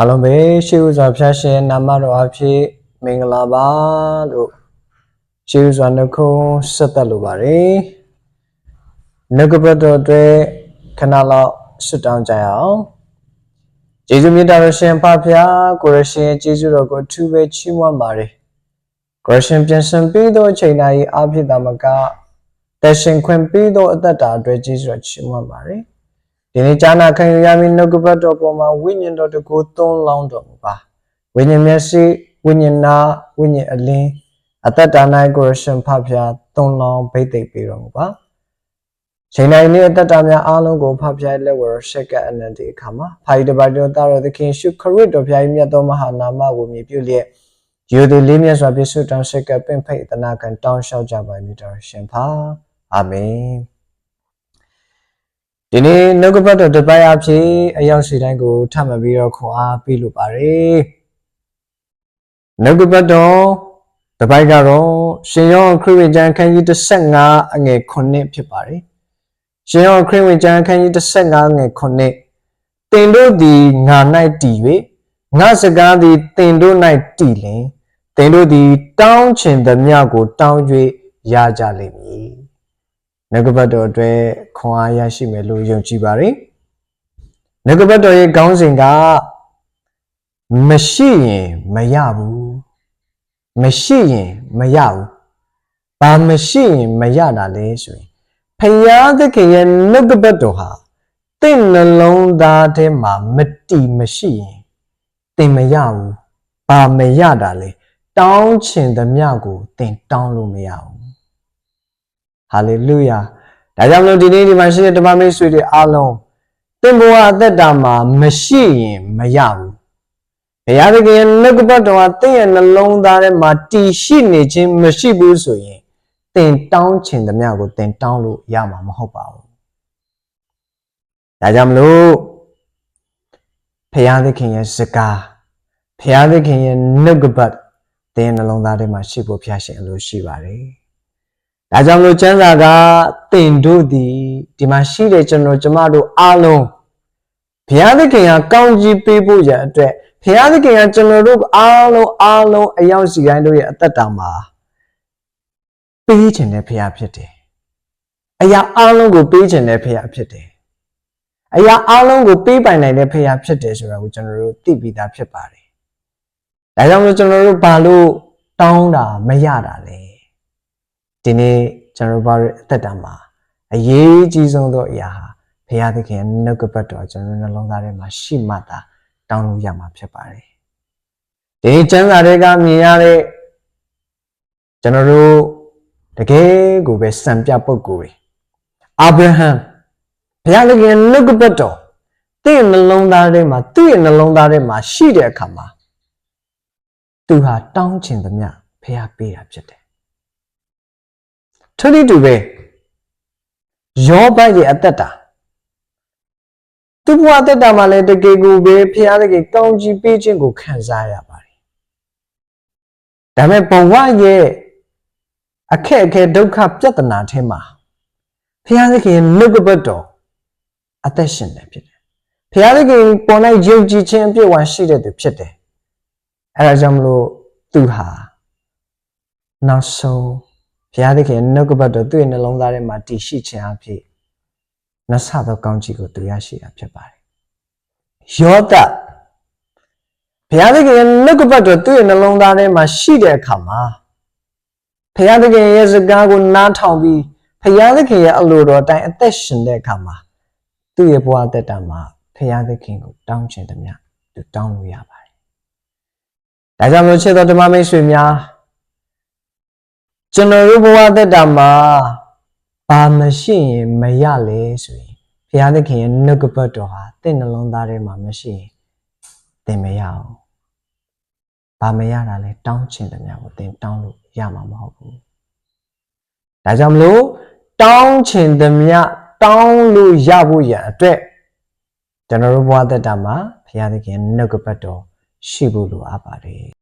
အားလုံးပဲရှေးဥစွာဖျားရှင်နာမတော်အဖြစ်မင်္ဂလာပါလို့ရှေးဥစွာနှုတ်ခွန်းဆက်သက်လိုပါတယ်နှုတ်ကပတ်တော်အတွက်ခဏလောက်ဆွတောင်းကြရအောင်ကျေးဇူးမြတ်တော်ရှင်ဖဖျားကိုရရှင်ရဲ့ကျေးဇူးတော်ကိုအထူးပဲချီးမွမ်းပါတယ်ကိုရရှင်ပြန်ဆင်ပြီးသောအချိန်တိုင်းအားဖြင့်သာမကတက်ရှင်ခွင့်ပြီးသောအသက်တာအတွက်ကျေးဇူးတော်ချီးမွမ်းပါတယ် ဒီနေ့ကြားနာခံယူရမည်နှုတ်ကပတ်တော်ပေါ်မှာဝိညာဉ်တော်တကူသုံးလောင်းတော်မူပါဝိညာဉ်မျက်စိဝိညာဉ်နာဝိညာဉ်အလင်းအသက်တာ၌ကိုရရှင်ဖဖျားသုံးလောင်းဗိတ်သိက်ပေးတော်မူပါချိန်တိုင်းနေ့အသက်တာများအားလုံးကိုဖဖျားလက်ဝဲရှက်ကအနန္တိအခါမှာဖာရီတပါတော်တာတော်သခင်ရှုခရစ်တော်ဖျား၏မြတ်သောမဟာနာမကိုမြည်ပြုလျက်ယူသည်လေးမြတ်စွာပြည့်စုံတောင်းရှက်ကပင့်ဖိတ်တနာခံတောင်းလျှောက်ကြပါမည်တော်ရှင်ဖာအာမင် ဒီနေ့နှုတ်ကပတ်တော်တစ်ပတ်အဖြစ်အရောက်စီတိုင်းကိုထပ်မံပြီးတော့ခွန်အားပေးလိုပါတယ်နှုတ်ကပတ်တော်တစ်ပတ်ကတော့ရှင်ယောဟန်ခရစ်ဝင်ကျမ်းခန်းကြီး15အငယ်9ဖြစ်ပါတယ်ရှင်ယောဟန်ခရစ်ဝင်ကျမ်းခန်းကြီး15အငယ်9သင်တို့သည်ငါ၌တည်၍ငါစကားသည်သင်တို့၌တည်လင်သင်တို့သည် တောင်းချင်သမျှကို တောင်း၍ရကြလိမ့်မည် နှုတ်ကပတ်တော်အတွက်ခွန်အားရရှိမယ်လို့ယုံကြည်ပါတယ်။နှုတ်ကပတ်တော်ရဲ့ခေါင်းစဉ်ကမရှိရင်မရဘူး။မရှိရင်မရဘူး။ဘာမရှိရင်မရတာလဲဆိုရင်ဖယားသခင်ရဲ့နှုတ်ကပတ်တော်ဟာတင့်နှလုံးသားထဲမှာမတည်မရှိရင်တင်မရဘူး။ဘာမရတာလဲတောင်းချင်သမျှကိုတင်တောင်းလို့မရဘူး။ ဟာလေလုယာဒါကြောင့်မလို့ဒီနေ့ဒီမှာရှိတဲ့ဓမ္မမိတ်ဆွေတွေအားလုံးသင်ဘဝအသက်တာမှာမရှိရင်မရဘူးဘုရားသခင်ရဲ့နှုတ်ကပတ်တော်ဟာသင်ရဲ့နှလုံးသားထဲမှာတည်ရှိနေခြင်းမရှိဘူးဆိုရင်သင်တောင်းချင်သမျှကိုသင်တောင်းလို့ရမှာမဟုတ်ပါဘူးဒါကြောင့်မလို့ဘုရားသခင်ရဲ့စကားဘုရားသခင်ရဲ့နှုတ်ကပတ်သင်ရဲ့နှလုံးသားထဲမှာရှိဖို့ဖျားရှင်အလိုရှိပါတယ် ဒါကြောင့်မလို့ကျမ်းစာကတင်တို့သည်ဒီမှာရှိတဲ့ကျွန်တော်ကျမတို့အားလုံးဘုရားသခင်ကကောင်းကြီးပေးဖို့ရန်အတွက်ဘုရားသခင်ကကျွန်တော်တို့အားလုံးအားလုံးအယောက်စီတိုင်းတို့ရဲ့အသက်တာမှာပေးခြင်းတဲ့ဘုရားဖြစ်တယ်။အရာအားလုံးကိုပေးခြင်းတဲ့ဘုရားဖြစ်တယ်။အရာအားလုံးကိုပေးပိုင်နိုင်တဲ့ဘုရားဖြစ်တယ်ဆိုတာကိုကျွန်တော်တို့သိပြီးသားဖြစ်ပါတယ်။ဒါကြောင့်မလို့ကျွန်တော်တို့ဘာလို့တောင်းတာမရတာလဲ။ ဒီနေ့ကျွန်တော်တို့ဘာရဲ့အသက်တာမှာအရေးကြီးဆုံးသောအရာဟာဘုရားသခင်ရဲ့နှုတ်ကပတ်တော်ကျွန်တော်တို့နှလုံးသားထဲမှာရှိမှသာတောင်းလို့ရမှာဖြစ်ပါတယ်။ဒီကျမ်းစာတွေကမြင်ရတဲ့ကျွန်တော်တို့တကယ်ကိုပဲစံပြပုဂ္ဂိုလ်တွေအာဗြဟံဘုရားသခင်ရဲ့နှုတ်ကပတ်တော်သူ့ရဲ့နှလုံးသားထဲမှာသူ့ရဲ့နှလုံးသားထဲမှာရှိတဲ့အခါမှာသူဟာတောင်းချင်သမျှဘုရားပေးတာဖြစ်တယ် ထို့နည်းတူပဲယောဘရဲ့အသက်တာသူ့ဘဝအသက်တာမှာလည်းတကယ်ကိုပဲဖျားတကယ်ကောင်းကြီးပေးခြင်းကိုခံစားရပါတယ်ဒါပေမဲ့ဘဝရဲ့အခက်အခဲဒုက္ခပြဿနာထဲမှာဖျားတကယ်နှုတ်ကပတ်တော်အသက်ရှင်တယ်ဖြစ်တယ်ဖျားတကယ်ပေါ်၌ယုံကြည်ခြင်းအပြည့်အဝရှိတဲ့သူဖြစ်တယ်အဲဒါကြောင့်မလို့သူဟာနောက်ဆုံး ဘုရားသခင်နှုတ်ကပတ်တော်သူ့ရဲ့နှလုံးသားထဲမှာတည်ရှိခြင်းအဖြစ်နဆသောကောင်းကြီးကိုသူရရှိတာဖြစ်ပါတယ်။ယောသဘုရားသခင်ရဲ့နှုတ်ကပတ်တော်သူ့ရဲ့နှလုံးသားထဲမှာရှိတဲ့အခါမှာဘုရားသခင်ရဲ့စကားကိုနားထောင်ပြီးဘုရားသခင်ရဲ့အလိုတော်အတိုင်းအသက်ရှင်တဲ့အခါမှာသူ့ရဲ့ဘဝတက်တာမှာဘုရားသခင်ကိုတောင်းချင်တယ်များသူတောင်းလို့ရပါတယ်။ဒါကြောင့်မလို့ချစ်တော်ဓမ္မမိတ်ဆွေများ ကျွန်တော်တို့ဘဝသက်တာမှာဘာမရှိရင်မရလဲဆိုရင်ဘုရားသခင်ရဲ့နှုတ်ကပတ်တော်ဟာတင့်နှလုံးသားထဲမှာမရှိရင်သင်မရအောင်။ဘာမရတာလဲတောင်းချင်တယ်များကိုသင်တောင်းလို့ရမှာမဟုတ်ဘူး။ဒါကြောင့်မလို့တောင်းချင်တယ်များတောင်းလို့ရဖို့ရန်အတွက်ကျွန်တော်တို့ဘဝသက်တာမှာဘုရားသခင်ရဲ့နှုတ်ကပတ်တော်ရှိဖို့လိုအပ်ပါတယ်